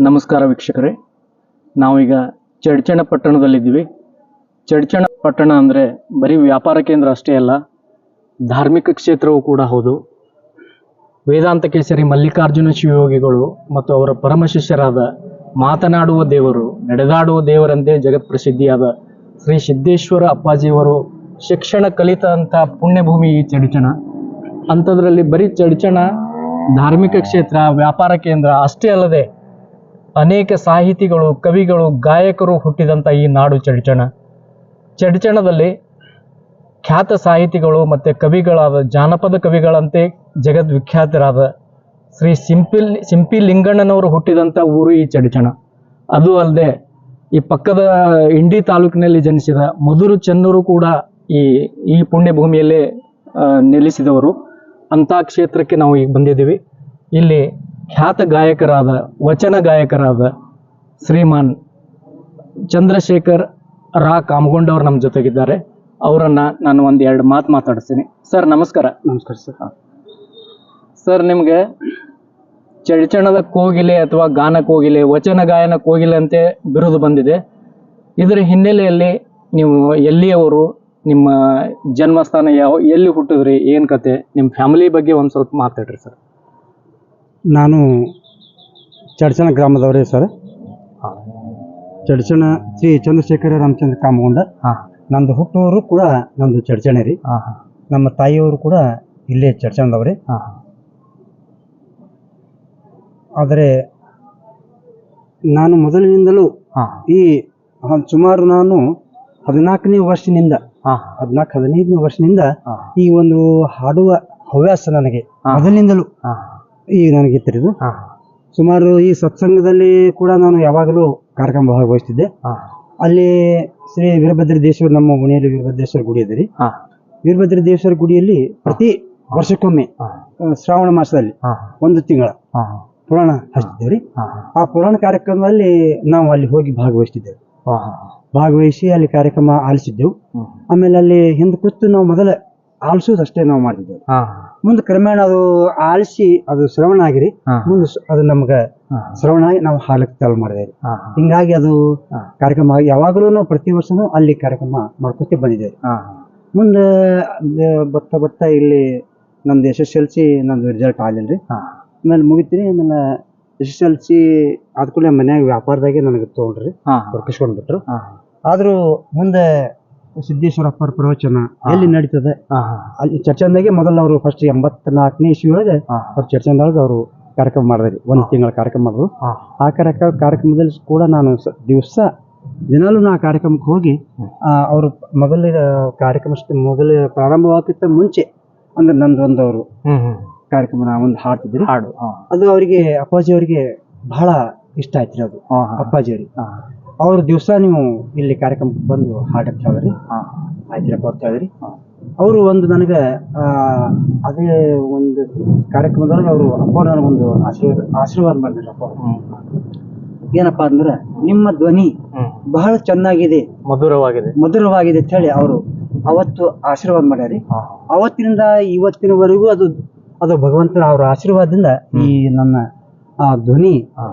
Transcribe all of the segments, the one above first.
ನಮಸ್ಕಾರ ವೀಕ್ಷಕರೇ. ನಾವೀಗ ಚಡ್ಚಣ ಪಟ್ಟಣದಲ್ಲಿದ್ದೀವಿ. ಚಡ್ಚಣ ಪಟ್ಟಣ ಅಂದರೆ ಬರೀ ವ್ಯಾಪಾರ ಕೇಂದ್ರ ಅಷ್ಟೇ ಅಲ್ಲ, ಧಾರ್ಮಿಕ ಕ್ಷೇತ್ರವೂ ಕೂಡ ಹೌದು. ವೇದಾಂತ ಕೇಸರಿ ಮಲ್ಲಿಕಾರ್ಜುನ ಶಿವಯೋಗಿಗಳು ಮತ್ತು ಅವರ ಪರಮ ಶಿಷ್ಯರಾದ ಮಾತನಾಡುವ ದೇವರು, ನಡೆದಾಡುವ ದೇವರಂತೆ ಜಗತ್ ಪ್ರಸಿದ್ಧಿಯಾದ ಶ್ರೀ ಸಿದ್ದೇಶ್ವರ ಅಪ್ಪಾಜಿಯವರು ಶಿಕ್ಷಣ ಕಲಿತಂಥ ಪುಣ್ಯಭೂಮಿ ಈ ಚಡ್ಚಣ. ಅಂಥದ್ರಲ್ಲಿ ಬರೀ ಚಡ್ಚಣ ಧಾರ್ಮಿಕ ಕ್ಷೇತ್ರ, ವ್ಯಾಪಾರ ಕೇಂದ್ರ ಅಷ್ಟೇ ಅಲ್ಲದೆ ಅನೇಕ ಸಾಹಿತಿಗಳು, ಕವಿಗಳು, ಗಾಯಕರು ಹುಟ್ಟಿದಂಥ ಈ ನಾಡು ಚಡ್ಚಣ. ಚಡ್ಚಣದಲ್ಲಿ ಖ್ಯಾತ ಸಾಹಿತಿಗಳು ಮತ್ತು ಕವಿಗಳಾದ ಜಾನಪದ ಕವಿಗಳಂತೆ ಜಗದ್ವಿಖ್ಯಾತರಾದ ಶ್ರೀ ಸಿಂಪಿಲ್ ಸಿಂಪಿ ಲಿಂಗಣ್ಣನವರು ಹುಟ್ಟಿದಂಥ ಊರು ಈ ಚಡ್ಚಣ. ಅದು ಅಲ್ಲದೆ ಈ ಪಕ್ಕದ ಇಂಡಿ ತಾಲೂಕಿನಲ್ಲಿ ಜನಿಸಿದ ಮಧುರು ಚೆನ್ನೂರು ಕೂಡ ಈ ಈ ಪುಣ್ಯಭೂಮಿಯಲ್ಲೇ ನೆಲೆಸಿದವರು. ಅಂಥ ಕ್ಷೇತ್ರಕ್ಕೆ ನಾವು ಈಗ ಬಂದಿದ್ದೀವಿ. ಇಲ್ಲಿ ಖ್ಯಾತ ಗಾಯಕರಾದ ವಚನ ಗಾಯಕರಾದ ಶ್ರೀಮಾನ್ ಚಂದ್ರಶೇಖರ್ ರಾ ಕಾಮಗೊಂಡವ್ರು ನಮ್ಮ ಜೊತೆಗಿದ್ದಾರೆ. ಅವರನ್ನ ನಾನು ಒಂದು ಎರಡು ಮಾತು ಮಾತಾಡ್ತೀನಿ. ಸರ್ ನಮಸ್ಕಾರ. ನಮಸ್ಕಾರ ಸರ್. ಸರ್ ನಿಮಗೆ ಚಳಿಚಣದ ಕೋಗಿಲೆ ಅಥವಾ ಗಾನ ಕೋಗಿಲೆ ವಚನ ಗಾಯನ ಕೋಗಿಲೆ ಅಂತೆ ಬಿರುದು ಬಂದಿದೆ. ಇದರ ಹಿನ್ನೆಲೆಯಲ್ಲಿ ನೀವು ಎಲ್ಲಿಯವರು ನಿಮ್ಮ ಜನ್ಮಸ್ಥಾನ ಯಾವ ಎಲ್ಲಿ ಹುಟ್ಟಿದ್ರಿ ಏನು ಕತೆ ನಿಮ್ಮ ಫ್ಯಾಮಿಲಿ ಬಗ್ಗೆ ಒಂದು ಸ್ವಲ್ಪ ಮಾತಾಡ್ರಿ ಸರ್. ನಾನು ಚಡ್ಚನ ಗ್ರಾಮದವರೇ ಸರ್. ಚಡ್ಚಣ ಶ್ರೀ ಚಂದ್ರಶೇಖರ ರಾಮಚಂದ್ರ ಕಾಮಗೊಂಡ. ಹಾಂ. ನಂದು ಹುಟ್ಟೂರು ಕೂಡ ನಂದು ಚಡ್ಚಣೆ ರೀ. ಹಾಂ ಹಾಂ. ನಮ್ಮ ತಾಯಿಯವರು ಕೂಡ ಇಲ್ಲೇ ಚಡ್ಚನದವ್ರಿ. ಹಾಂ ಆದರೆ ನಾನು ಮೊದಲಿನಿಂದಲೂ ಹಾಂ. ಈ ಹ- ಸುಮಾರು ನಾನು ಹದಿನಾಲ್ಕನೇ ವರ್ಷದಿಂದ ಹಾಂ ಹದಿನಾಲ್ಕು ಹದಿನೈದನೇ ವರ್ಷದಿಂದ ಈ ಒಂದು ಹಾಡುವ ಹವ್ಯಾಸ ನನಗೆ ಹಾ. ಮೊದಲಿನಿಂದಲೂ ಹಾಂ. ಈಗ ನನಗೆ ತಿಳಿದು. ಹಾಂ. ಸುಮಾರು ಈ ಸತ್ಸಂಗದಲ್ಲಿ ಕೂಡ ನಾನು ಯಾವಾಗಲೂ ಕಾರ್ಯಕ್ರಮ ಭಾಗವಹಿಸ್ತಿದ್ದೆ. ಹಾಂ. ಅಲ್ಲಿ ಶ್ರೀ ವೀರಭದ್ರದೇಶ್ವರ ನಮ್ಮ ಮನೆಯಲ್ಲಿ ವೀರಭದ್ರೇಶ್ವರ ಗುಡಿ ಇದೆ ರೀ. ಹಾಂ. ವೀರಭದ್ರದೇಶ್ವರ ಗುಡಿಯಲ್ಲಿ ಪ್ರತಿ ವರ್ಷಕ್ಕೊಮ್ಮೆ ಆ, ಶ್ರಾವಣ ಮಾಸದಲ್ಲಿ ಹಾಂ. ಒಂದು ತಿಂಗಳ ಹಾಂ. ಪುರಾಣ ಹಚ್ತಿದ್ದೇವೆ ರೀ. ಹಾಂ. ಆ ಪುರಾಣ ಕಾರ್ಯಕ್ರಮದಲ್ಲಿ ನಾವು ಅಲ್ಲಿ ಹೋಗಿ ಭಾಗವಹಿಸ್ತಿದ್ದೆವು. ಹಾಂ. ಭಾಗವಹಿಸಿ ಅಲ್ಲಿ ಕಾರ್ಯಕ್ರಮ ಆಲಿಸಿದ್ದೆವು. ಆಮೇಲೆ ಅಲ್ಲಿ ಹಿಂದೆ ಕೂತು ನಾವು ಮೊದಲ ಆಲಿಸೋದಷ್ಟೇ ನಾವು ಮಾಡ್ತಿದ್ದೆವು. ಹಾಂ. ಮುಂದೆ ಕ್ರಮೇಣ ಅದು ಆಲಿಸಿ ಅದು ಶ್ರವಣ ಆಗಿರಿ ಮುಂದೆ ಅದು ನಮ್ಗ ಶ್ರವಣ ಆಗಿ ನಾವು ಹಾಲಕ್ಕೆ ಚಾಲು ಮಾಡಿದೆ ಹಿಂಗಾಗಿ ಅದು ಕಾರ್ಯಕ್ರಮ ಯಾವಾಗಲೂ ನಾವು ಪ್ರತಿ ವರ್ಷನೂ ಅಲ್ಲಿ ಕಾರ್ಯಕ್ರಮ ಮಾಡ್ಕೊತಿ ಬಂದಿದೆ ಮುಂದೆ ಬತ್ತ ಬತ್ತ ಇಲ್ಲಿ ನಮ್ದು ಎಸ್ ಎಸ್ ಎಲ್ ಸಿ ನಮ್ದು ರಿಸಲ್ಟ್ ಆಗಲಿಲ್ಲ ಆಮೇಲೆ ಮುಗಿತೀನಿ ಆಮೇಲೆ ಎಸ್ ಎಸ್ ಎಲ್ ಸಿ ಆದ್ಕೂಲೆ ಮನ್ಯಾಗ ವ್ಯಾಪಾರದಾಗೆ ನನಗೆ ತೊಗೊಂಡ್ರಿ ಹಾಂ. ಆದರೂ ಮುಂದೆ ಸಿದ್ದೇಶ್ವರಪ್ಪರ ಪ್ರವಚನ ಎಲ್ಲಿ ನಡೀತದೆ? ಅಲ್ಲಿ ಚರ್ಚಂದಾಗೆ ಮೊದಲು ಅವರು ಫಸ್ಟ್ ಎಂಬತ್ನಾಲ್ಕನೇ ಇಸ್ವಿ ಒಳಗೆ ಅವ್ರ ಚರ್ಚಂದೊಳಗೆ ಅವರು ಕಾರ್ಯಕ್ರಮ ಮಾಡಿದ್ರಿ. ಒಂದು ತಿಂಗಳ ಕಾರ್ಯಕ್ರಮ ಮಾಡಿದ್ರು. ಆ ಕಾರ್ಯಕ್ರಮ ಕಾರ್ಯಕ್ರಮದಲ್ಲಿ ಕೂಡ ನಾನು ದಿವಸ ದಿನಾಲೂ ನಾ ಕಾರ್ಯಕ್ರಮಕ್ಕೆ ಹೋಗಿ ಅವರು ಮೊದಲ ಕಾರ್ಯಕ್ರಮ ಮೊದಲ ಪ್ರಾರಂಭವಾಗಕ್ಕಿಂತ ಮುಂಚೆ ಅಂದ್ರೆ ನಂದು ಒಂದು ಅವರು ಕಾರ್ಯಕ್ರಮ ನಾ ಒಂದು ಹಾಡ್ತಿದ್ರಿ ಹಾಡು ಅದು ಅವರಿಗೆ ಅಪ್ಪಾಜಿ ಅವರಿಗೆ ಬಹಳ ಇಷ್ಟ ಆಯ್ತು ರೀ ಅದು. ಅಪ್ಪಾಜಿ ಅವರಿಗೆ. ಅವ್ರು ದಿವಸ ನೀವು ಇಲ್ಲಿ ಕಾರ್ಯಕ್ರಮಕ್ಕೆ ಬಂದು ಹಾಡಕ್ಕೆ ಹೇಳಿದ್ರಿ ಹಾಂ. ಆಯ್ತು ಬರ್ತಾ ಇದ್ರಿ. ಅವರು ಒಂದು ನನಗೆ ಅದೇ ಒಂದು ಕಾರ್ಯಕ್ರಮದೊಳಗೆ ಅವರು ಅಪ್ಪ ನನಗೊಂದು ಆಶೀರ್ವಾದ ಆಶೀರ್ವಾದ ಮಾಡಿದ್ರು ಅಪ್ಪ. ಹ್ಞೂ ಏನಪ್ಪಾ ಅಂದ್ರೆ ನಿಮ್ಮ ಧ್ವನಿ ಬಹಳ ಚೆನ್ನಾಗಿದೆ. ಮಧುರವಾಗಿದೆ. ಮಧುರವಾಗಿದೆ ಅಂತ ಹೇಳಿ ಅವರು ಅವತ್ತು ಆಶೀರ್ವಾದ ಮಾಡ್ಯಾರಿ. ಅವತ್ತಿನಿಂದ ಇವತ್ತಿನವರೆಗೂ ಅದು ಅದು ಭಗವಂತನ ಅವರ ಆಶೀರ್ವಾದದಿಂದ ಈ ನನ್ನ ಆ ಧ್ವನಿ ಆ,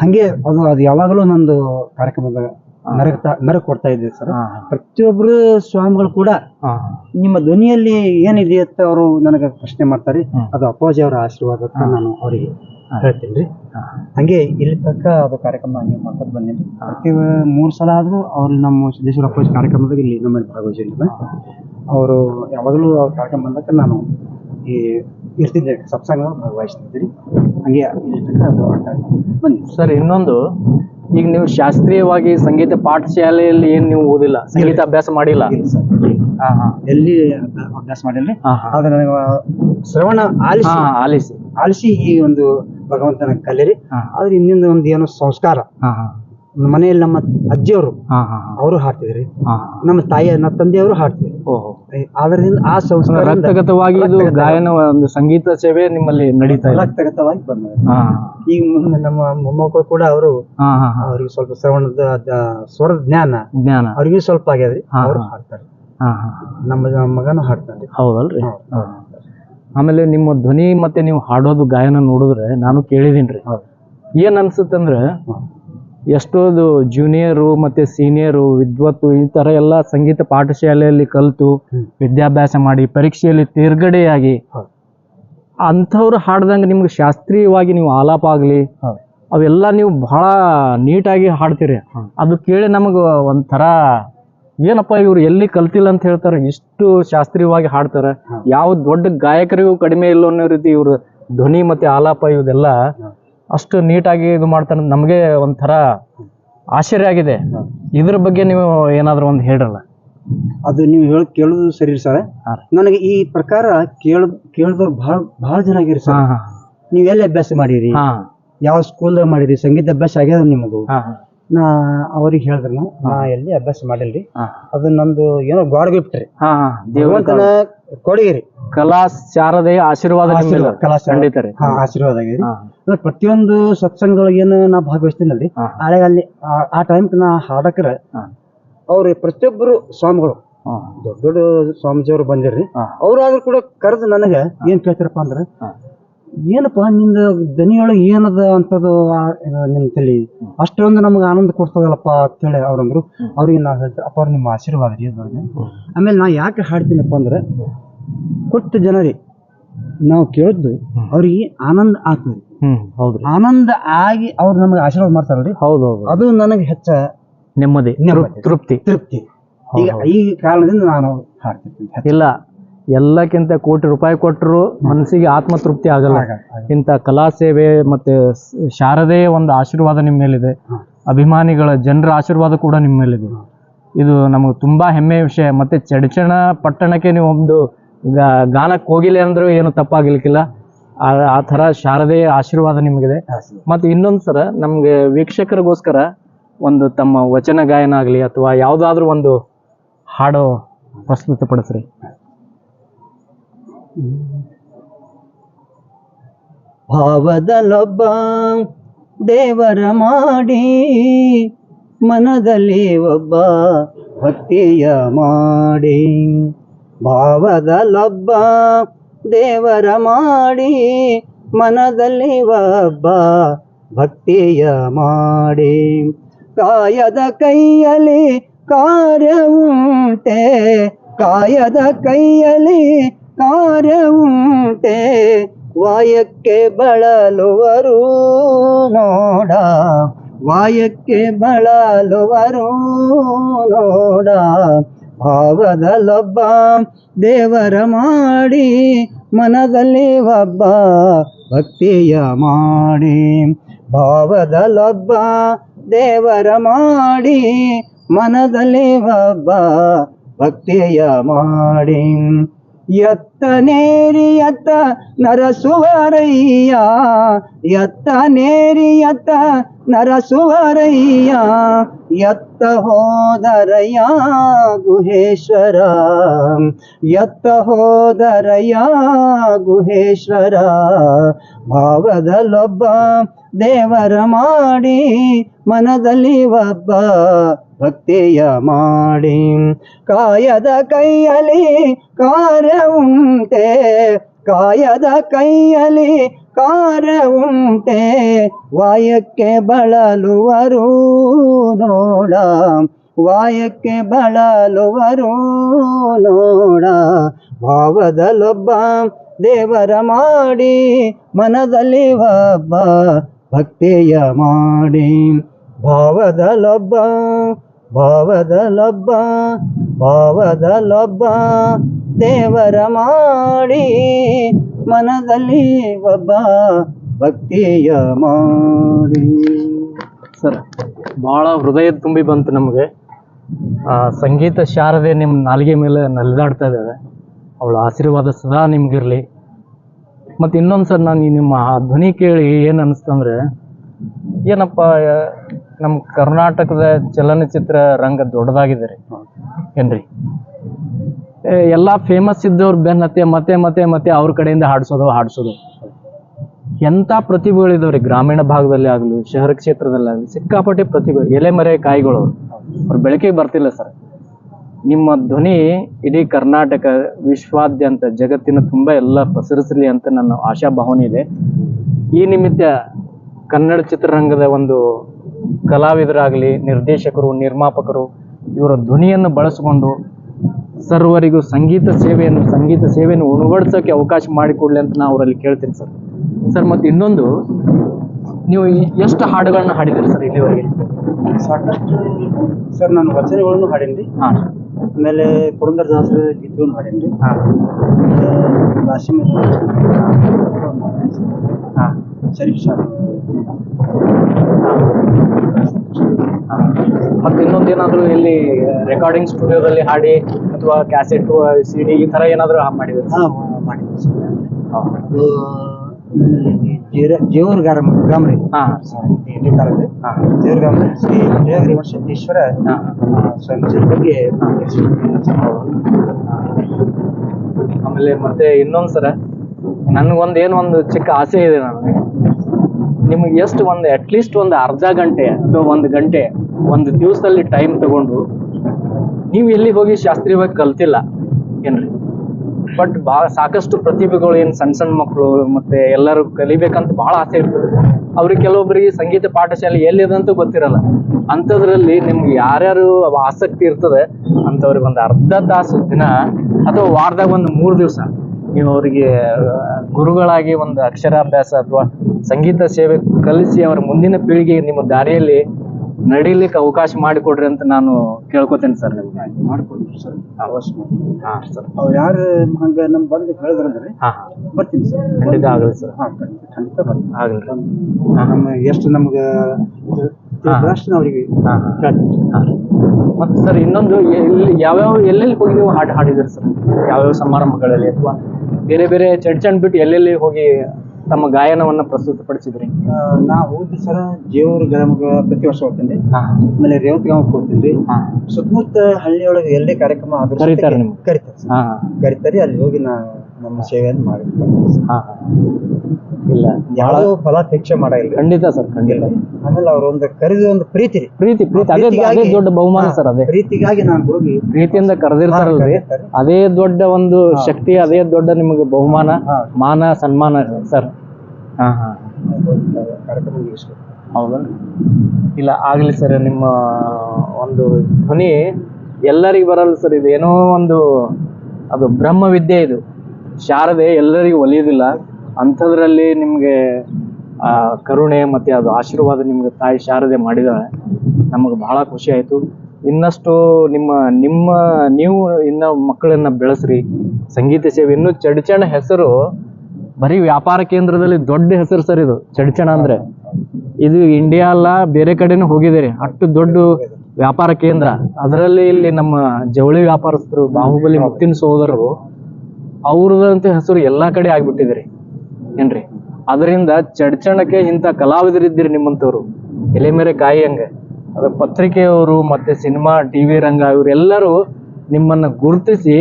ಹಂಗೆ ಅದು ಅದು ಯಾವಾಗಲೂ ನಂದು ಕಾರ್ಯಕ್ರಮದ ನರಕ ಕೊಡ್ತಾ ಇದ್ದೀವಿ ಸರ್. ಪ್ರತಿಯೊಬ್ರು ಪ್ರತಿಯೊಬ್ಬರು ಸ್ವಾಮಿಗಳು ಕೂಡ ನಿಮ್ಮ ಧ್ವನಿಯಲ್ಲಿ ಏನಿದೆ ಅಂತ ಅವರು ನನಗೆ ಪ್ರಶ್ನೆ ಮಾಡ್ತಾರೆ. ಅದು ಅಪ್ಪಾಜಿ ಅವರ ಆಶೀರ್ವಾದ ನಾನು ಅವರಿಗೆ ಹೇಳ್ತೀನಿ ರೀ. ಹಂಗೆ ಇಲ್ಲಿ ತಕ್ಕ ಅದು ಕಾರ್ಯಕ್ರಮ ಹಂಗೆ ಮಾಡ್ಕೊಂಡು ಬಂದೀನಿ ಪ್ರತಿ ಮೂರು ಸಲ ಆದರೂ ಅವ್ರು ನಮ್ಮ ಸಿದ್ದೇಶ್ವರ ಅಪ್ಪಾಜಿ ಕಾರ್ಯಕ್ರಮದಾಗ ಇಲ್ಲಿ ನಮ್ಮಲ್ಲಿ ಭಾಗವಹಿಸಿಲ್ಲ ಅವರು ಯಾವಾಗಲೂ ಅವ್ರ ಕಾರ್ಯಕ್ರಮ ಬಂದಾಗ ನಾನು ಈ ಇರ್ತಿದ್ದೆ ಸತ್ಸಂಗ ಭಾಗವಹಿಸ್ತಿದ್ದೆ ಹಂಗೆ. ಸರ್ ಇನ್ನೊಂದು. ಈಗ ನೀವು ಶಾಸ್ತ್ರೀಯವಾಗಿ ಸಂಗೀತ ಪಾಠಶಾಲೆಯಲ್ಲಿ ಏನು ನೀವು ಓದಿಲ್ಲ? ಸಂಗೀತ ಅಭ್ಯಾಸ ಮಾಡಿಲ್ಲ? ಇಲ್ಲ ಸರ್ ಹಾಂ ಹಾಂ. ಎಲ್ಲಿ ಅಭ್ಯಾ- ಅಭ್ಯಾಸ ಮಾಡಿಲ್ಲ? ಹಾಂ ಹಾಂ. ಆದ್ರೆ ನನಗೆ ಶ್ರವಣ ಆಲಿಸಿ. ಆಲಿಸಿ. ಆಲಿಸಿ ಈ ಒಂದು ಭಗವಂತನ ಕಲಿರಿ. ಹಾಂ. ಆದ್ರೆ ಇನ್ನೊಂದು ಒಂದು ಏನೋ ಸಂಸ್ಕಾರ. ಹಾಂ ಹಾಂ. ಮನೆಯಲ್ಲಿ ನಮ್ಮ ಅಜ್ಜಿಯವರು ಹಾಂ ಹಾಂ ಹಾಂ. ಅವರು ಹಾಡ್ತಿದ್ರಿ. ನಮ್ಮ ತಾಯಿಯ ನಮ್ಮ ತಂದೆಯವರು ಹಾಡ್ತಿದ್ರು. ಓಹೋ. ಆದ್ರಿಂದ ಆ ಸಂಸ್ಕಾರ ರಕ್ತಗತವಾಗಿ ಇದು ಗಾಯನ ಒಂದು ಸಂಗೀತ ಸೇವೆ ನಿಮ್ಮಲ್ಲಿ ನಡೀತಾ ಇದೆ. ರಕ್ತಗತವಾಗಿ ಬಂದ ಹಾಂ ಈಗ ಮುಂದೆ ನಮ್ಮ ಮೊಮ್ಮಕ್ಕಳು ಕೂಡ ಅವರು ಅವ್ರಿಗೆ ಸ್ವಲ್ಪ ಶ್ರವಣದ ಸ್ವರ ಸ್ವರದ ಜ್ಞಾನ ಜ್ಞಾನ. ಅವ್ರಿಗೂ ಸ್ವಲ್ಪ ಆಗ್ಯಾದ್ರಿ. ಅವರು ಹಾಡ್ತಾರೆ. ನಮ್ಮ ಮಗನು ಹಾಡ್ತಾನೆ. ಹೌದಲ್ರಿ? ಆಮೇಲೆ ನಿಮ್ಮ ಧ್ವನಿ ಮತ್ತೆ ನೀವು ಹಾಡೋದು ಗಾಯನ ನೋಡಿದ್ರೆ ನಾನು ಕೇಳಿದೀನಿ ರೀ. ಏನ್ ಅನ್ಸುತ್ತಂದ್ರೆ. ಎಷ್ಟೋದು ಜೂನಿಯರು ಮತ್ತೆ ಸೀನಿಯರು ವಿದ್ವತ್ತು ಈ ತರ ಎಲ್ಲ ಸಂಗೀತ ಪಾಠಶಾಲೆಯಲ್ಲಿ ಕಲಿತು ವಿದ್ಯಾಭ್ಯಾಸ ಮಾಡಿ ಪರೀಕ್ಷೆಯಲ್ಲಿ ತೇರ್ಗಡೆಯಾಗಿ. ಅಂಥವ್ರು ಹಾಡ್ದಂಗೆ ನಿಮ್ಗೆ ಶಾಸ್ತ್ರೀಯವಾಗಿ ನೀವು ಆಲಾಪ ಆಗಲಿ. ಅವೆಲ್ಲ ನೀವು ಬಹಳ ನೀಟಾಗಿ ಹಾಡ್ತೀರಿ ಅದು ಕೇಳಿ ನಮಗೆ ಒಂಥರ ಏನಪ್ಪ ಇವ್ರು ಎಲ್ಲಿ ಕಲ್ತಿಲ್ಲ ಅಂತ ಹೇಳ್ತಾರೆ ಇಷ್ಟು ಶಾಸ್ತ್ರೀಯವಾಗಿ ಹಾಡ್ತಾರೆ ಯಾವ ದೊಡ್ಡ ಗಾಯಕರಿಗೂ ಕಡಿಮೆ ಇಲ್ಲ ಅನ್ನೋ ರೀತಿ ಇವ್ರ ಧ್ವನಿ ಮತ್ತೆ ಆಲಾಪ ಇವೆಲ್ಲ. ಅಷ್ಟು ನೀಟಾಗಿ ಇದು ಮಾಡ್ತಾರೆ ನಮಗೆ ಒಂಥರ ಆಶ್ಚರ್ಯ ಆಗಿದೆ. ಇದ್ರ ಬಗ್ಗೆ ನೀವು ಏನಾದರೂ ಒಂದು ಹೇಳಿರಲ್ಲ? ಅದು ನೀವು ಹೇಳ ಕೇಳೋದು ಸರಿ ಸರ್. ನನಗೆ ಈ ಪ್ರಕಾರ ಕೇಳ ಕೇಳಿದವ್ರು ಭಾಳ ಭಾಳ ಜನ ಆಗಿರಿ ಸರ್. ನೀವು ಎಲ್ಲಿ ಅಭ್ಯಾಸ ಮಾಡಿರಿ? ಯಾವ ಸ್ಕೂಲ್ದಾಗ ಮಾಡಿರಿ? ಸಂಗೀತ ಅಭ್ಯಾಸ ಆಗ್ಯದ ನಿಮಗೂ? ನಾ ಅವ್ರಿಗೆ ಹೇಳಿದ್ರು ನಾ ಎಲ್ಲಿ ಅಭ್ಯಾಸ ಮಾಡಿಲ್ರಿ. ಹಾ. ಅದು ನಂದು ಏನೋ ಗಾಡ್ ಗಿಫ್ಟ್ ರೀ. ಹಾ ಹಾ. ದೇವರ ಭಗವಂತನ ಕೊಡುಗೆ ರೀ. ಕಲಾ ಶಾರದೆಯ ಆಶೀರ್ವಾದ ನಿಮ್ಮ ಮೇಲೆ ಆಶೀರ್ವಾದ, ಕಲಾ ಖಂಡಿತ ರೀ. ಹಾ ಆಶೀರ್ವಾದ ಆಗ್ಯದ ಹಾ. ಅಂದ್ರೆ ಪ್ರತಿಯೊಂದು ಸತ್ಸಂಗದೊಳಗೆ ಏನು ನಾ ಭಾಗವಹಿಸ್ತೀನಲ್ರಿ. ಹಾ. ಹಳೆ ಅಲ್ಲಿ ಆ- ಆ ಟೈಮ್ ನಾ ಹಾಡಕ್ರ ಹಾ. ಅವ್ರು ಪ್ರತಿಯೊಬ್ಬರು ಸ್ವಾಮಿಗಳು ಹಾ. ದೊಡ್ಡ ದೊಡ್ಡ ಸ್ವಾಮೀಜಿಯವರು ಬಂದಿರ್ರಿ. ಹಾ. ಅವ್ರಾದ್ರೂ ಕೂಡ ಕರೆದು ನನಗೆ ಏನ್ ಕೇಳ್ತಾರಪ್ಪ ಅಂದ್ರೆ ಹಾ. ಏನಪ್ಪ ನಿಂದ ದನಿಯೊಳಗೆ ಏನದ ಅಂತದು ನಿನ್ನ ತಲೆ? ಅಷ್ಟೊಂದು ನಮ್ಗೆ ಆನಂದ ಕೊಡ್ತದಲ್ಲಪ್ಪ ಅಂತೇಳಿ ಅವ್ರಂದ್ರು ಅವ್ರಿಗೆ ನಾ ಹೇಳ್ತಾರೆ ಅಪ್ಪ ಅವ್ರು ನಿಮ್ಮ ಆಶೀರ್ವಾದ ರೀ ಅದ್ರೊಳಗೆ. ಆಮೇಲೆ ನಾ ಯಾಕೆ ಹಾಡ್ತೀನಪ್ಪ ಅಂದ್ರೆ ಕೊಟ್ಟ ಜನರಿ ನಾವು ಕೇಳಿದ್ದು ಅವ್ರಿಗೆ ಆನಂದ ಆಗ್ತದೆ. ಹ್ಮ್ ಹೌದು ಆನಂದ ಆಗಿ ಅವ್ರು ನಮ್ಗೆ ಆಶೀರ್ವಾದ ಮಾಡ್ತಾರಲ್ರಿ? ಹೌದು ಹೌದು ಅದು ನನಗೆ ಹೆಚ್ಚ ನೆಮ್ಮದಿ. ತೃಪ್ತಿ. ತೃಪ್ತಿ. ಈಗ ಈ ಕಾರಣದಿಂದ ನಾನು ಹಾಡ್ತಿರ್ತೀನಿ. ಇಲ್ಲ ಎಲ್ಲಕ್ಕಿಂತ ಕೋಟಿ ರೂಪಾಯಿ ಕೊಟ್ಟರು ಮನಸ್ಸಿಗೆ ಆತ್ಮತೃಪ್ತಿ ಆಗಲ್ಲ. ಆಗ- ಆಗ. ಇಂಥ ಕಲಾ ಸೇವೆ ಮತ್ತೆ ಶಾರದೆಯ ಒಂದು ಆಶೀರ್ವಾದ ನಿಮ್ಮ ಮೇಲಿದೆ. ಅಭಿಮಾನಿಗಳ ಜನರ ಆಶೀರ್ವಾದ ಕೂಡ ನಿಮ್ಮ ಮೇಲಿದೆ. ಇದು ನಮಗೆ ತುಂಬಾ ಹೆಮ್ಮೆಯ ವಿಷಯ. ಮತ್ತೆ ಚಡಚಣ ಪಟ್ಟಣಕ್ಕೆ ನೀವು ಒಂದು ಗಾನಕ್ಕೆ ಹೋಗಿಲ್ಲ ಅಂದರೂ ಏನು ತಪ್ಪಾಗಲಿಕ್ಕಿಲ್ಲ. ಆ ಆ ಥರ ಶಾರದೆಯ ಆಶೀರ್ವಾದ ನಿಮಗಿದೆ. ಮತ್ತು ಇನ್ನೊಂದು ಸರ ನಮಗೆ ವೀಕ್ಷಕರಿಗೋಸ್ಕರ ಒಂದು ತಮ್ಮ ವಚನ ಗಾಯನ ಆಗಲಿ ಅಥವಾ ಯಾವುದಾದ್ರೂ ಒಂದು ಹಾಡು ಪ್ರಸ್ತುತಪಡಿಸ್ರಿ. ಭಾವದಲ್ಲೊಬ್ಬ ದೇವರ ಮಾಡಿ ಮನದಲ್ಲಿ ಒಬ್ಬ ಭಕ್ತಿಯ ಮಾಡಿ. ಭಾವದಲ್ಲೊಬ್ಬ ದೇವರ ಮಾಡಿ ಮನದಲ್ಲಿ ಒಬ್ಬ ಭಕ್ತಿಯ ಮಾಡಿ. ಕಾಯದ ಕೈಯಲ್ಲಿ ಕಾರ್ಯವುಂಟೆ ಕಾಯದ ಕೈಯಲ್ಲಿ ಕಾರ್ಯವುಂಟೆ ವಾಯಕ್ಕೆ ಬಳಲುವರು ನೋಡ. ವಾಯಕ್ಕೆ ಬಳಲುವರು ನೋಡ. ಭಾವದಲ್ಲೊಬ್ಬ ದೇವರ ಮಾಡಿ, ಮನದಲ್ಲಿ ಒಬ್ಬ ಭಕ್ತಿಯ ಮಾಡಿ. ಭಾವದಲ್ಲೊಬ್ಬ ದೇವರ ಮಾಡಿ, ಮನದಲ್ಲಿ ಒಬ್ಬ ಭಕ್ತಿಯ ಮಾಡಿ. ಎತ್ತ ನೇರಿ, ಎತ್ತ ನರಸುವರಯ್ಯ. ನೇರಿ, ಎತ್ತ ನರಸುವರಯ್ಯ. ಎತ್ತ ಹೋದರಯ್ಯ ಗುಹೇಶ್ವರ. ಎತ್ತ ಹೋದರಯ್ಯ ಗುಹೇಶ್ವರ. ಭಾವದಲ್ಲೊಬ್ಬ ದೇವರ ಮಾಡಿ, ಮನದಲ್ಲಿ ಒಬ್ಬ ಭಕ್ತಿಯ ಮಾಡಿ. ಕಾಯದ ಕೈಯಲ್ಲಿ ಕಾರ್ಯವುಂಟೆ ಕಾಯದ ಕೈಯಲ್ಲಿ ಕಾರ ಉಂಟೆ, ವಾಯಕ್ಕೆ ಬಳಲುವರು ನೋಡ, ವಾಯಕ್ಕೆ ಬಳಲುವರು ನೋಡ. ಭಾವದಲ್ಲೊಬ್ಬ ದೇವರ ಮಾಡಿ, ಮನದಲ್ಲಿ ಒಬ್ಬ ಭಕ್ತಿಯ ಮಾಡಿ. ಭಾವದಲ್ಲೊಬ್ಬ ಭಾವದಲ್ಲೊಬ್ಬ ಭಾವದಲ್ಲೊಬ್ಬ ದೇವರ ಮಾಡಿ ಮನದಲ್ಲಿ ಒಬ್ಬ ಭಕ್ತಿಯ ಮಾಡಿ. ಸರ್ ಭಾಳ ಹೃದಯ ತುಂಬಿ ಬಂತು ನಮಗೆ. ಆ, ಸಂಗೀತ ಶಾರದೆ ನಿಮ್ಮ ನಾಲಿಗೆ ಮೇಲೆ ನಲಿದಾಡ್ತಾ ಇದ್ದಾರೆ ಅವಳ ಆಶೀರ್ವಾದ ಸದಾ ನಿಮ್ಗಿರಲಿ. ಮತ್ತು ಇನ್ನೊಂದು ಸರ್ ನಾನು ನಿಮ್ಮ ಧ್ವನಿ ಕೇಳಿ ಏನು ಅನಿಸ್ತಂದ್ರೆ ಏನಪ್ಪ ನಮ್ಮ ಕರ್ನಾಟಕದ ಚಲನಚಿತ್ರ ರಂಗ ದೊಡ್ಡದಾಗಿದೆ ರೀ. ಏನ್ರಿ? ಎಲ್ಲ ಫೇಮಸ್ ಇದ್ದವ್ರ ಬೆನ್ನತ್ತೆ ಮತ್ತೆ ಮತ್ತೆ ಮತ್ತೆ ಅವ್ರ ಕಡೆಯಿಂದ ಹಾಡ್ಸೋದು ಹಾಡ್ಸೋದು. ಎಂಥ ಪ್ರತಿಭೆಗಳಿದವ್ರಿ ಗ್ರಾಮೀಣ ಭಾಗದಲ್ಲಿ ಆಗಲಿ, ಶಹರ ಕ್ಷೇತ್ರದಲ್ಲಿ ಆಗಲಿ, ಸಿಕ್ಕಾಪಟ್ಟೆ ಪ್ರತಿಭೆ ಎಲೆಮರೆ ಕಾಯಿಗಳು ಅವ್ರು ಅವ್ರು ಬೆಳಕಿಗೆ ಬರ್ತಿಲ್ಲ ಸರ್. ನಿಮ್ಮ ಧ್ವನಿ ಇಡೀ ಕರ್ನಾಟಕ ವಿಶ್ವಾದ್ಯಂತ ಜಗತ್ತಿನ ತುಂಬ ಎಲ್ಲ ಪಸರಿಸಲಿ ಅಂತ ನನ್ನ ಆಶಾ ಭಾವನೆ ಇದೆ. ಈ ನಿಮಿತ್ತ ಕನ್ನಡ ಚಿತ್ರರಂಗದ ಒಂದು ಕಲಾವಿದರಾಗಲಿ, ನಿರ್ದೇಶಕರು, ನಿರ್ಮಾಪಕರು, ಇವರ ಧ್ವನಿಯನ್ನು ಬಳಸಿಕೊಂಡು ಸರ್ವರಿಗೂ ಸಂಗೀತ ಸೇವೆಯನ್ನು ಸಂಗೀತ ಸೇವೆಯನ್ನು ಉಣಗಡ್ಸೋಕ್ಕೆ ಅವಕಾಶ ಮಾಡಿಕೊಡ್ಲಿ ಅಂತ ನಾವು ಅವರಲ್ಲಿ ಕೇಳ್ತೀನಿ ಸರ್. ಸರ್ ಮತ್ತು ಇನ್ನೊಂದು ನೀವು ಎಷ್ಟು ಹಾಡುಗಳನ್ನ ಹಾಡಿದ್ದೀರಿ ಸರ್ ಇಲ್ಲಿವರೆಗೆ? ಸಾಕಷ್ಟು. ಸರ್ ನಾನು ವಚನಗಳನ್ನು ಹಾಡೇನ್ರಿ. ಹಾಂ. ಆಮೇಲೆ ಪುರಂದರದಾಸರ ಗೀತೆಗಳನ್ನು ಹಾಡೇನ್ರಿ. ಹಾಂ. ರಾಶಿ ಹಾಂ. ಶರೀಫ್ ಮತ್ತೆ ಏನಾದರೂ ಇಲ್ಲಿ ರೆಕಾರ್ಡಿಂಗ್ ಸ್ಟುಡಿಯೋದಲ್ಲಿ ಹಾಡಿ ಅಥವಾ ಕ್ಯಾಸೆಟ್ ಸಿ ಡಿ ಈ ತರ ಏನಾದರೂ ಮಾಡಿದ್ರು ಹಾ ಮಾಡಿದ್ವಿ ಸರ್. ಅದು ಜೇವರ್ ಗ್ರಾಮ ಗ್ರಾಮ ರೀ ಹಾಂ ಇಲ್ಲಿ ಕಾಲದಲ್ಲಿ ಹಾಂ. ಜೇವರ್ ಗ್ರಾಮದಲ್ಲಿ ಶ್ರೀ ಸಿದ್ದೇಶ್ವರ ಹಾಂ. ಬಗ್ಗೆ ಆಮೇಲೆ ಮತ್ತೆ ಇನ್ನೊಂದ್ಸರ ಸರ ನನಗೊಂದು ಏನೋ ಒಂದು ಚಿಕ್ಕ ಆಸೆ ಇದೆ ನನಗೆ. ನಿಮ್ಗೆ ಎಷ್ಟು ಒಂದು ಅಟ್ಲೀಸ್ಟ್ ಒಂದು ಅರ್ಧ ಗಂಟೆ ಅಥವಾ ಒಂದು ಗಂಟೆ, ಒಂದು ದಿವಸದಲ್ಲಿ ಟೈಮ್ ತಗೊಂಡು ನೀವು ಎಲ್ಲಿ ಹೋಗಿ ಶಾಸ್ತ್ರೀಯವಾಗಿ ಕಲ್ತಿಲ್ಲ ಏನ್ರಿ? ಬಟ್ ಭಾಳ ಸಾಕಷ್ಟು ಪ್ರತಿಭೆಗಳು ಏನು ಸಣ್ಣ ಸಣ್ಣ ಮಕ್ಕಳು ಮತ್ತೆ ಎಲ್ಲರೂ ಕಲಿಬೇಕಂತ ಭಾಳ ಆಸೆ ಇರ್ತದೆ. ಅವ್ರಿಗೆ ಕೆಲವೊಬ್ಬರಿಗೆ ಸಂಗೀತ ಪಾಠಶಾಲೆ ಎಲ್ಲಿದೆ ಗೊತ್ತಿರಲ್ಲ. ಅಂಥದ್ರಲ್ಲಿ ನಿಮ್ಗೆ ಯಾರ್ಯಾರು ಆಸಕ್ತಿ ಇರ್ತದೆ, ಅಂಥವ್ರಿಗೆ ಒಂದು ಅರ್ಧ ತಾಸು ದಿನ ಅಥವಾ ವಾರದಾಗ ಒಂದು ಮೂರು ದಿವಸ ನೀವು ಅವರಿಗೆ ಗುರುಗಳಾಗಿ ಒಂದು ಅಕ್ಷರಾಭ್ಯಾಸ ಅಥವಾ ಸಂಗೀತ ಸೇವೆ ಕಲಿಸಿ ಅವರ ಮುಂದಿನ ಪೀಳಿಗೆ ನಿಮ್ಮ ದಾರಿಯಲ್ಲಿ ನಡೀಲಿಕ್ಕೆ ಅವಕಾಶ ಮಾಡಿಕೊಡ್ರಿ ಅಂತ ನಾನು ಕೇಳ್ಕೊತೇನೆ ಸರ್ ನಿಮ್ಗೆ. ಮಾಡ್ಕೊಡ್ತೀವಿ ಸರ್. ಅವಶ್ಯ ಹಾಂ ಸರ್. ಅವ್ರು ಯಾರು ಹಂಗೆ ನಮ್ ಬಂದು ಹೇಳಿದ್ರಂದ್ರೆ ಹಾಂ ಹಾಂ. ಬರ್ತೀನಿ ಸರ್. ಖಂಡಿತ ಆಗಲಿ ಸರ್. ಹಾಂ ಖಂಡಿತ ಖಂಡಿತ ಬರ್ತೀನಿ. ಆಗಲಿ. ನಮ್ಮ ಎಷ್ಟು ನಮ್ಗೆ ಅವ್ರಿಗೆ ಮತ್ತು ಸರ್ ಇನ್ನೊಂದು ಎಲ್ಲಿ ಯಾವ್ಯಾವ ಎಲ್ಲೆಲ್ಲಿ ಹೋಗಿ ನೀವು ಹಾಡು ಹಾಡಿದಿರಿ ಸರ್? ಯಾವ್ಯಾವ ಸಮಾರಂಭಗಳಲ್ಲಿ ಅಥವಾ ಬೇರೆ ಬೇರೆ ಚಡ್ ಚಂಡ್ ಬಿಟ್ಟು ಎಲ್ಲೆಲ್ಲಿ ಹೋಗಿ ತಮ್ಮ ಗಾಯನವನ್ನ ಪ್ರಸ್ತುತಪಡಿಸಿದ್ರಿ? ನಾ ಹೋದ ಸಲ ಜೇವೂರು ಗ್ರಾಮಕ್ಕೆ ಪ್ರತಿ ವರ್ಷ ಹೋಗ್ತೀನಿ. ಆಮೇಲೆ ರೇವತ್ ಗ್ರಾಮಕ್ಕೆ ಹೋಗ್ತೀನಿ ರೀ ಹಾಂ. ಸುತ್ತಮುತ್ತ ಹಳ್ಳಿಯೊಳಗೆ ಎಲ್ಲೇ ಕಾರ್ಯಕ್ರಮ ಆದ್ರೂ ಕರಿತಾರೆ ನಿಮ್ಗೆ? ಕರೀತಾರೆ ಸರ್. ಕರೀತಾರೆ ಅಲ್ಲಿ ಹೋಗಿ ನಾ ನಮ್ಮ ಸೇವೆಯನ್ನು ಮಾಡಿ ಸರ್. ಇಲ್ಲ. ಯಾವುದೋ ಫಲಾಪೇಕ್ಷೆ ಮಾಡಲ್ಲ ಖಂಡಿತ ಸರ್ ಖಂಡಿತ. ಆಮೇಲೆ ಅವ್ರ ಒಂದು ಕರೆದ ಒಂದು ಪ್ರೀತಿ ರೀ. ಪ್ರೀತಿ ಪ್ರೀತಿ. ಅದೇ ಅದೇ ದೊಡ್ಡ ಬಹುಮಾನ ಸರ್ ಅದೇ. ಪ್ರೀತಿಗಾಗಿ ನಾನು ಹೋಗಿ ಪ್ರೀತಿಯಿಂದ ಕರೆದಿರ್ತಾರಲ್ರಿ. ಅದೇ ದೊಡ್ಡ ಒಂದು ಶಕ್ತಿ ಅದೇ ದೊಡ್ಡ ನಿಮಗೆ ಬಹುಮಾನ ಮಾನ ಸನ್ಮಾನ ಸರ್. ಹಾ ಹಾ. ಕಾರ್ಯಕ್ರಮ ಇಲ್ಲ ಆಗಲಿ ಸರ್ ನಿಮ್ಮ ಒಂದು ಧ್ವನಿ ಎಲ್ಲರಿಗೂ ಬರಲ್ಲ ಸರ್. ಇದು ಏನೋ ಒಂದು ಅದು ಬ್ರಹ್ಮ ವಿದ್ಯೆ ಇದು. ಶಾರದೆ ಎಲ್ಲರಿಗೂ ಒಲಿಯೋದಿಲ್ಲ. ಅಂಥದ್ರಲ್ಲಿ ನಿಮಗೆ, ಆ, ಕರುಣೆ ಮತ್ತು ಅದು ಆಶೀರ್ವಾದ ನಿಮ್ಗೆ ತಾಯಿ ಶಾರದೆ ಮಾಡಿದಾಳೆ ನಮಗೆ ಬಹಳ ಖುಷಿ ಆಯಿತು. ಇನ್ನಷ್ಟು ನಿಮ್ಮ ನಿಮ್ಮ, ನೀವು ಇನ್ನು ಮಕ್ಕಳನ್ನ ಬೆಳೆಸ್ರಿ. ಸಂಗೀತ ಸೇವೆ. ಇನ್ನೂ ಚಡ್ಚಣ ಹೆಸರು, ಬರೀ ವ್ಯಾಪಾರ ಕೇಂದ್ರದಲ್ಲಿ ದೊಡ್ಡ ಹೆಸರು ಸರ್ ಇದು. ಚಡ್ಚಣ ಅಂದ್ರೆ. ಇದು ಇಂಡಿಯಾ ಅಲ್ಲ, ಬೇರೆ ಕಡೆನೂ ಹೋಗಿದ್ದೀರಿ. ಅಷ್ಟು ದೊಡ್ಡ ವ್ಯಾಪಾರ ಕೇಂದ್ರ. ಅದರಲ್ಲಿ ಇಲ್ಲಿ ನಮ್ಮ ಜವಳಿ ವ್ಯಾಪಾರಸ್ಥರು, ಬಾಹುಬಲಿ ಮುತ್ತಿನ ಸಹೋದರರು ಅವ್ರದಂತ ಹೆಸರು ಎಲ್ಲಾ ಕಡೆ ಆಗ್ಬಿಟ್ಟಿದ್ರಿ ಏನ್ರಿ? ಅದರಿಂದ ಚಡ್ಚಣಕ್ಕೆ ಇಂಥ ಕಲಾವಿದರಿದ್ದೀರಿ ನಿಮ್ಮಂಥವ್ರು. ಎಲೆ ಮೇರೆ ಕಾಯಿ ಹಂಗೆ. ಅದು ಪತ್ರಿಕೆಯವರು ಮತ್ತೆ ಸಿನಿಮಾ ಟಿ ವಿ ರಂಗ ಇವರೆಲ್ಲರೂ ನಿಮ್ಮನ್ನ ಗುರುತಿಸಿ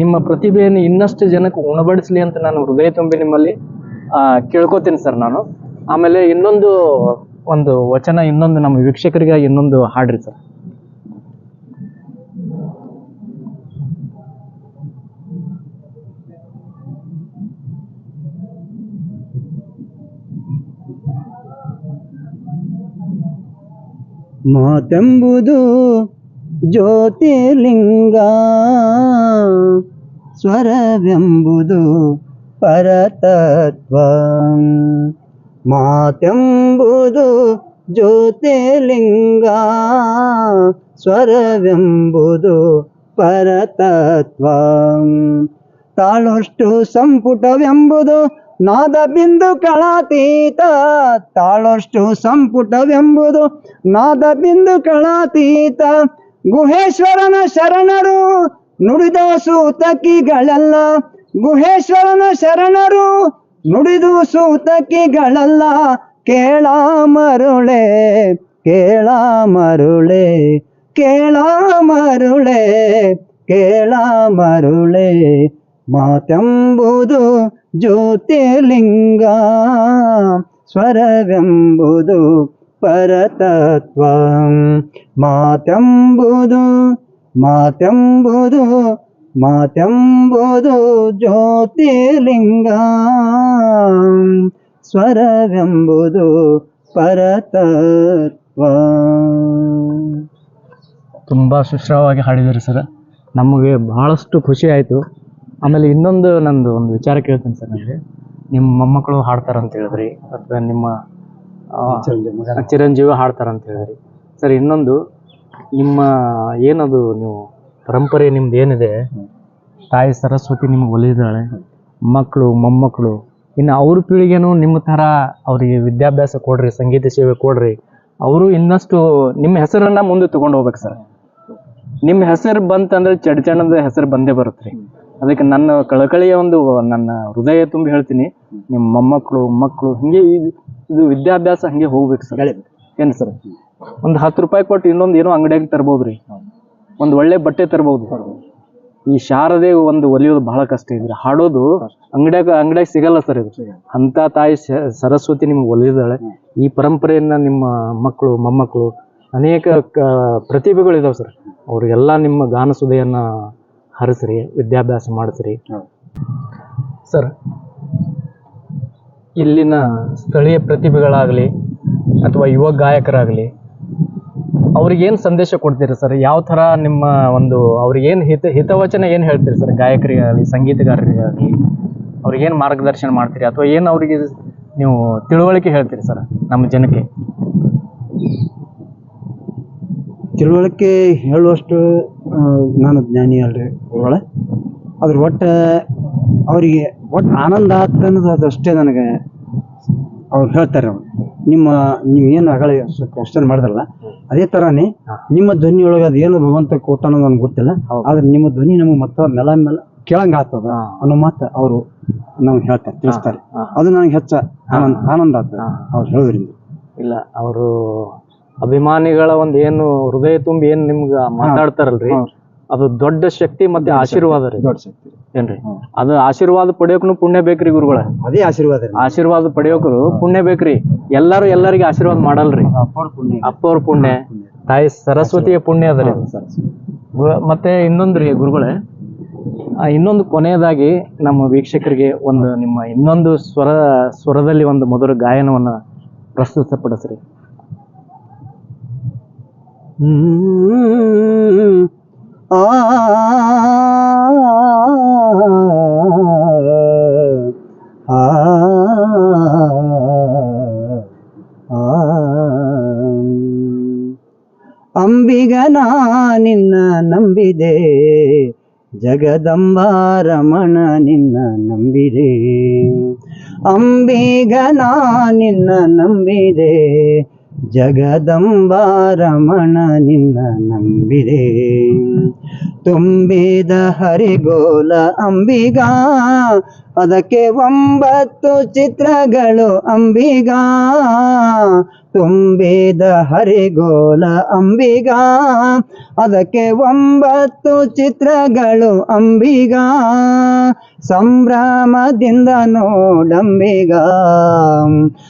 ನಿಮ್ಮ ಪ್ರತಿಭೆಯನ್ನು ಇನ್ನಷ್ಟು ಜನಕ್ಕೆ ಉಣಬಡಿಸ್ಲಿ ಅಂತ ನಾನು ಹೃದಯ ತುಂಬಿ ನಿಮ್ಮಲ್ಲಿ ಕೇಳ್ಕೊತೀನಿ ಸರ್ ನಾನು. ಆಮೇಲೆ ಇನ್ನೊಂದು ಒಂದು ವಚನ ಇನ್ನೊಂದು ನಮ್ಮ ವೀಕ್ಷಕರಿಗಾಗಿ ಇನ್ನೊಂದು ಹಾಡ್ರಿ ಸರ್. ಮಾತೆಂಬುದು ಜ್ಯೋತಿರ್ಲಿಂಗ ಸ್ವರವೆಂಬುದು ಪರತತ್ವ. ಮಾತೆಂಬುದು ಜ್ಯೋತಿರ್ಲಿಂಗ ಸ್ವರವೆಂಬುದು ಪರತತ್ವ. ತಾಳಷ್ಟು ಸಂಪುಟವೆಂಬುದು ನಾದ ಬಿಂದು ಕಳಾತೀತ ತಾಳಷ್ಟು ಸಂಪುಟವೆಂಬುದು ನಾದ ಬಿಂದು ಕಳಾತೀತ. ಗುಹೇಶ್ವರನ ಶರಣರು ನುಡಿದ ಸೂತಕಿಗಳಲ್ಲ. ಗುಹೇಶ್ವರನ ಶರಣರು ನುಡಿದು ಸೂತಕಿಗಳಲ್ಲ. ಕೇಳ ಮರುಳೆ ಕೇಳ ಮರುಳೆ ಕೇಳ ಮರುಳೆ ಕೇಳ ಮರುಳೆ. ಮಾತೆಂಬುದು ಜ್ಯೋತಿರ್ಲಿಂಗ, ಸ್ವರವೆಂಬುದು ಪರತತ್ವ. ಮಾತೆಂಬುದು ಮಾತೆಂಬುದು ಮಾತೆಂಬುದು ಜ್ಯೋತಿರ್ಲಿಂಗ, ಸ್ವರವೆಂಬುದು ಪರತತ್ವ. ತುಂಬ ಸುಶ್ರವಾಗಿ ಹಾಡಿದಿರಿ ಸರ್. ನಮಗೆ ಬಹಳಷ್ಟು ಖುಷಿ ಆಯಿತು. ಆಮೇಲೆ ಇನ್ನೊಂದು ನಂದು ಒಂದು ವಿಚಾರ ಕೇಳ್ತೀನಿ ಸರ್ ನನಗೆ ನಿಮ್ಮ ಮೊಮ್ಮಕ್ಕಳು ಹಾಡ್ತಾರಂತ ಹೇಳಿದ್ರಿ, ಅಥವಾ ನಿಮ್ಮ ಚಿರಂಜೀವಿ ಹಾಡ್ತಾರಂತ ಹೇಳಿದ್ರಿ. ಸರ್, ಇನ್ನೊಂದು, ನಿಮ್ಮ ಏನದು ನೀವು ಪರಂಪರೆ ನಿಮ್ದು ಏನಿದೆ? ತಾಯಿ ಸರಸ್ವತಿ ನಿಮ್ಗೆ ಒಲಿದಾಳೆ, ಮಕ್ಕಳು, ಮೊಮ್ಮಕ್ಕಳು, ಇನ್ನು ಅವ್ರ ಪೀಳಿಗೆನೂ ನಿಮ್ಮ ಥರ ಅವರಿಗೆ ವಿದ್ಯಾಭ್ಯಾಸ ಕೊಡ್ರಿ, ಸಂಗೀತ ಸೇವೆ ಕೊಡ್ರಿ. ಅವರು ಇನ್ನಷ್ಟು ನಿಮ್ಮ ಹೆಸರನ್ನ ಮುಂದೆ ತಗೊಂಡು ಹೋಗ್ಬೇಕು ಸರ್. ನಿಮ್ಮ ಹೆಸರು ಬಂತಂದ್ರೆ ಚಡ್ಚಣದ ಹೆಸರು ಬಂದೇ ಬರುತ್ತೆ ರೀ. ಅದಕ್ಕೆ ನನ್ನ ಕಳಕಳಿಯ ಒಂದು ನನ್ನ ಹೃದಯ ತುಂಬಿ ಹೇಳ್ತೀನಿ. ನಿಮ್ಮ ಮೊಮ್ಮಕ್ಕಳು ಮಕ್ಕಳು ಹಿಂಗೆ ಇದು ಇದು ವಿದ್ಯಾಭ್ಯಾಸ ಹಂಗೆ ಹೋಗ್ಬೇಕು ಸರ್. ಏನು ಸರ್? ಒಂದು ಹತ್ತು ರೂಪಾಯಿ ಕೊಟ್ಟು ಇನ್ನೊಂದು ಏನೋ ಅಂಗಡಿಯಾಗಿ ತರ್ಬೋದು ರೀ ಒಂದು ಒಳ್ಳೆ ಬಟ್ಟೆ ತರ್ಬೋದು. ಈ ಶಾರದೆ ಒಂದು ಒಲಿಯೋದು ಬಹಳ ಕಷ್ಟ ಇದ್ರೆ. ಹಾಡೋದು ಅಂಗಡಿಯಾಗ ಅಂಗಡಿಯಾಗ ಸಿಗಲ್ಲ ಸರ್ ಇದು. ಅಂತ ತಾಯಿ ಸರಸ್ವತಿ ನಿಮ್ಗೆ ಒಲಿದಾಳೆ. ಈ ಪರಂಪರೆಯನ್ನ ನಿಮ್ಮ ಮಕ್ಕಳು ಮೊಮ್ಮಕ್ಕಳು ಅನೇಕ ಪ್ರತಿಭೆಗಳು ಇದಾವೆ ಸರ್. ಅವ್ರಿಗೆಲ್ಲ ನಿಮ್ಮ ಗಾನ ಸುದೆಯನ್ನ ಹರಿಸ್ರಿ ವಿದ್ಯಾಭ್ಯಾಸ ಮಾಡಿಸ್ರಿ. ಸರ್ ಇಲ್ಲಿನ ಸ್ಥಳೀಯ ಪ್ರತಿಭೆಗಳಾಗಲಿ ಅಥವಾ ಯುವ ಗಾಯಕರಾಗಲಿ ಅವ್ರಿಗೇನು ಸಂದೇಶ ಕೊಡ್ತೀರಿ ಸರ್? ಯಾವ ಥರ ನಿಮ್ಮ ಒಂದು ಅವ್ರಿಗೇನು ಹಿತ ಹಿತವಚನ ಏನು ಹೇಳ್ತೀರಿ ಸರ್? ಗಾಯಕರಿಗಾಗಲಿ ಸಂಗೀತಗಾರರಿಗಾಗಲಿ ಅವ್ರಿಗೇನು ಮಾರ್ಗದರ್ಶನ ಮಾಡ್ತೀರಿ? ಅಥವಾ ಏನು ಅವರಿಗೆ ನೀವು ತಿಳುವಳಿಕೆ ಹೇಳ್ತೀರಿ ಸರ್ ನಮ್ಮ ಜನಕ್ಕೆ? ತಿಳುವಳಿಕೆ ಹೇಳುವಷ್ಟು ನಾನು ಜ್ಞಾನಿ ಅಲ್ರಿ ಗುರುಗಳ ಅದ್ರ ಒಟ್ಟು ಅವರಿಗೆ ಒಟ್ಟು ಆನಂದ ಆತ ಅನ್ನೋದು ಅದಷ್ಟೇ ನನಗೆ ಅವ್ರು ಹೇಳ್ತಾರೆ ಅವ್ರು. ನಿಮ್ಮ ನೀವು ಏನು ಅಗಳ ಕ್ವಶನ್ ಮಾಡಿದ್ರಲ್ಲ ಅದೇ ಥರನೇ ನಿಮ್ಮ ಧ್ವನಿಯೊಳಗೆ ಅದು ಏನು ಭಗವಂತ ಕೊಟ್ಟ ಅನ್ನೋದು ನನಗೆ ಗೊತ್ತಿಲ್ಲ. ಆದ್ರೆ ನಿಮ್ಮ ಧ್ವನಿ ನಮಗೆ ಮತ್ತೆ ನೆಲ ಮೇಲೆ ಕೇಳಂಗ ಆಗ್ತದ ಅನ್ನೋ ಮಾತು ಅವರು ನಮ್ಗೆ ಹೇಳ್ತಾರೆ ತಿಳಿಸ್ತಾರೆ. ಅದು ನನಗೆ ಹೆಚ್ಚ ಆನಂದ ಆನಂದ ಆಗ್ತದೆ ಅವ್ರು ಹೇಳೋದ್ರಿಂದ. ಇಲ್ಲ ಅವರು ಅಭಿಮಾನಿಗಳ ಒಂದ್ ಏನು ಹೃದಯ ತುಂಬಿ ಏನ್ ನಿಮ್ಗ ಮಾತಾಡ್ತಾರಲ್ರಿ? ಅದು ದೊಡ್ಡ ಶಕ್ತಿ ಮತ್ತೆ ಆಶೀರ್ವಾದ ರೀ. ದೊಡ್ಡ ಶಕ್ತಿ. ಏನ್ರಿ? ಅದು ಆಶೀರ್ವಾದ ಪಡೆಯೋಕ್ನು ಪುಣ್ಯ ಬೇಕ್ರಿ ಗುರುಗಳ. ಅದೇ ಆಶೀರ್ವಾದ ಆಶೀರ್ವಾದ ಪಡೆಯೋಕರು ಪುಣ್ಯ ಬೇಕ್ರಿ. ಎಲ್ಲಾರು ಎಲ್ಲರಿಗೆ ಆಶೀರ್ವಾದ ಮಾಡಲ್ರಿ. ಅಪ್ಪವ್ರ ಪುಣ್ಯ. ತಾಯಿ ಸರಸ್ವತಿಯ ಪುಣ್ಯ ಅದ ರೀ. ಗು- ಮತ್ತೆ ಇನ್ನೊಂದ್ರಿ ಗುರುಗಳೇ. ಇನ್ನೊಂದು ಕೊನೆಯದಾಗಿ ನಮ್ಮ ವೀಕ್ಷಕರಿಗೆ ಒಂದು ನಿಮ್ಮ ಇನ್ನೊಂದು ಸ್ವರ ಸ್ವರದಲ್ಲಿ ಒಂದು ಮಧುರ ಗಾಯನವನ್ನ ಪ್ರಸ್ತುತಪಡಿಸ್ರಿ. ಅಂಬಿಗನ ನಿನ್ನ ನಂಬಿದೆ ಜಗದಂಬಾರಮಣ ನಿನ್ನ ನಂಬಿದೆ. ಅಂಬಿಗನ ನಿನ್ನ ನಂಬಿದೆ ಜಗದಂಬಾರಮಣ ನಿನ್ನ ನಂಬಿದೆ ತುಂಬಿದ ಹರಿಗೋಲ ಅಂಬಿಗ ಅದಕ್ಕೆ ಒಂಬತ್ತು ಚಿತ್ರಗಳು ಅಂಬಿಗ. ತುಂಬಿದ ಹರಿಗೋಲ ಅಂಬಿಗ. ಅದಕ್ಕೆ ಒಂಬತ್ತು ಚಿತ್ರಗಳು ಅಂಬಿಗ. ಸಂಭ್ರಮದಿಂದ ನೋಡಂಬಿಗ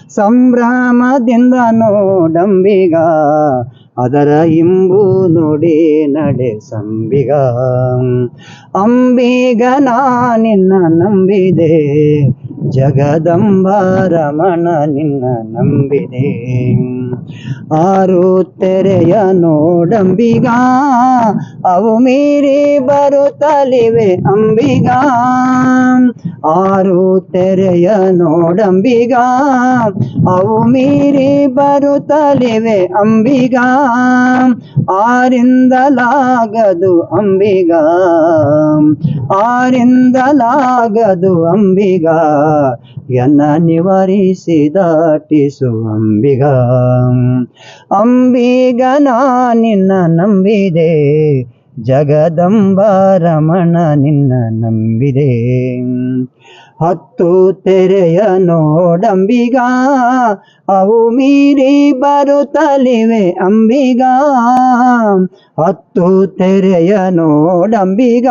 ಸಂಭ್ರಮದಿಂದ ನೋಡಂಬಿಗ ಅದರ ಇಂಬು ನೋಡಿ ನಡೆ ಸಂಬಿಗ. ಅಂಬಿಗ, ನಾ ನಿನ್ನ ನಂಬಿದೆ ಜಗದಂಬಾರಮಣ ನಿನ್ನ ನಂಬಿದೆ ಆರು ತೆರೆಯ ನೋಡಂಬಿಗ, ಅವು ಮೀರಿ ಬರುತ್ತಲಿವೆ ಅಂಬಿಗ. ಆರು ತೆರೆಯ ನೋಡಂಬಿಗ, ಅವು ಮೀರಿ ಬರುತ್ತಲಿವೆ ಅಂಬಿಗ. ಆರಿಂದಲಾಗದು ಅಂಬಿಗ ಆರಿಂದಲಾಗದು ಅಂಬಿಗ. ಎನ್ನ ನಿವಾರಿಸಿ ದಾಟಿಸು ಅಂಬಿಗ. ಅಂಬಿಗ ನಾ ನಿನ್ನ ನಂಬಿದೆ ಜಗದಂಬಾರಮಣ ನಿನ್ನ ನಂಬಿದೆ. ಹತ್ತು ತೆರೆಯ ನೋಡಂಬಿಗ, ಅವು ಮೀರಿ ಬರುತ್ತಲಿವೆ ಅಂಬಿಗ. ಹತ್ತು ತೆರೆಯ ನೋಡಂಬಿಗ,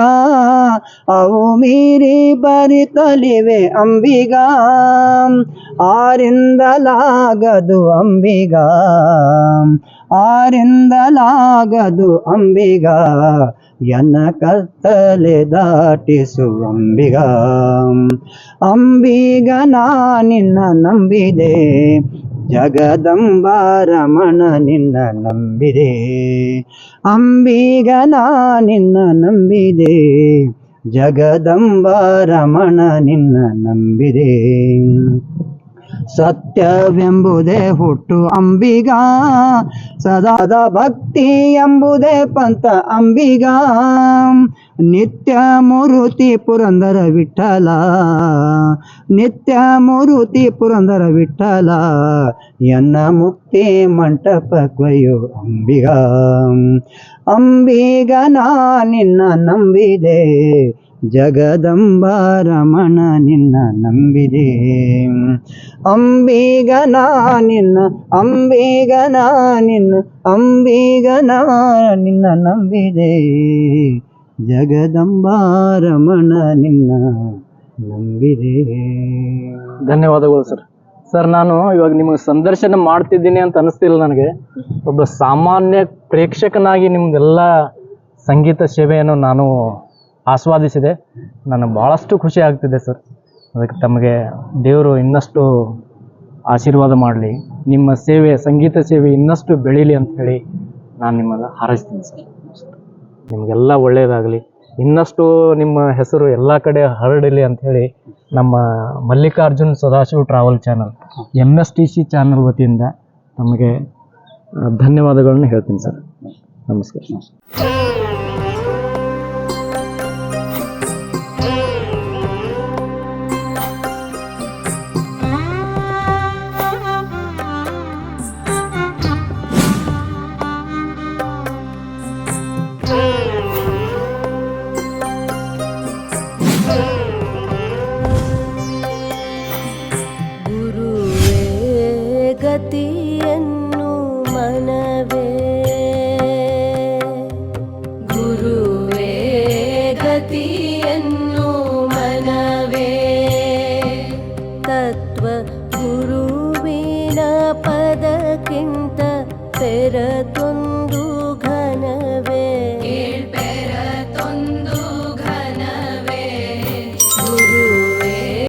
ಅವು ಮೀರಿ ಬರಿತಲಿವೆ ಅಂಬಿಗ. ಆರಿಂದಲಾಗದು ಅಂಬಿಗ ಆರಿಂದಲಾಗದು ಅಂಬಿಗ. ಎನ್ನ ಕತ್ತಲೆ ದಾಟಿಸು ಅಂಬಿಗ ನಾ ನಿನ್ನ ನಂಬಿದೆ. ಜಗದಂಬಾರಮಣ ನಿನ್ನ ನಂಬಿದೆ. ಅಂಬಿಗ ನಾ ನಿನ್ನ ನಂಬಿದೆ. ಜಗದಂಬಾರಮಣ ನಿನ್ನ ನಂಬಿದೆ. ಸತ್ಯವೆಂಬುದೇ ಹುಟ್ಟು ಅಂಬಿಗ. ಸದಾದ ಭಕ್ತಿ ಎಂಬುದೇ ಪಂಥ ಅಂಬಿಗ. ನಿತ್ಯ ಮೂರುತಿ ಪುರಂದರ ವಿಠಲ. ನಿತ್ಯ ಮೂರುತಿ ಪುರಂದರ ವಿಠಲ. ಎನ್ನ ಮುಕ್ತಿ ಮಂಟಪಕ್ವಯೋ ಅಂಬಿಗ. ಅಂಬಿಗ ನಾ ನಿನ್ನ ನಂಬಿದೆ. ಜಗದಂಬಾರಮಣ ನಿನ್ನ ನಂಬಿದೆ. ಅಂಬಿಗನ ನಿನ್ನ ಅಂಬಿಗನ ನಿನ್ನ ಅಂಬಿಗನ ನಿನ್ನ ನಂಬಿದೆ. ಜಗದಂಬಾರಮಣ ನಿನ್ನ ನಂಬಿದೆ. ಧನ್ಯವಾದಗಳು ಸರ್. ಸರ್, ನಾನು ಇವಾಗ ನಿಮಗೆ ಸಂದರ್ಶನ ಮಾಡ್ತಿದ್ದೀನಿ ಅಂತ ಅನಿಸ್ತಿಲ್ಲ ನನಗೆ. ಒಬ್ಬ ಸಾಮಾನ್ಯ ಪ್ರೇಕ್ಷಕನಾಗಿ ನಿಮ್ದೆಲ್ಲ ಸಂಗೀತ ಸೇವೆಯನ್ನು ನಾನು ಆಸ್ವಾದಿಸಿದೆ. ನನಗೆ ಭಾಳಷ್ಟು ಖುಷಿ ಆಗ್ತಿದೆ ಸರ್. ಅದಕ್ಕೆ ತಮಗೆ ದೇವರು ಇನ್ನಷ್ಟು ಆಶೀರ್ವಾದ ಮಾಡಲಿ. ನಿಮ್ಮ ಸೇವೆ, ಸಂಗೀತ ಸೇವೆ ಇನ್ನಷ್ಟು ಬೆಳೀಲಿ ಅಂತ ಹೇಳಿ ನಾನು ನಿಮ್ಮನ್ನು ಹಾರೈಸ್ತೀನಿ ಸರ್. ನಿಮಗೆಲ್ಲ ಒಳ್ಳೆಯದಾಗಲಿ. ಇನ್ನಷ್ಟು ನಿಮ್ಮ ಹೆಸರು ಎಲ್ಲ ಕಡೆ ಹರಡಲಿ ಹೇಳಿ ನಮ್ಮ Mallikarjun Sadashiva travel channel M S T C channel ವತಿಯಿಂದ ತಮಗೆ ಧನ್ಯವಾದಗಳನ್ನು ಹೇಳ್ತೀನಿ ಸರ್. ನಮಸ್ಕಾರ.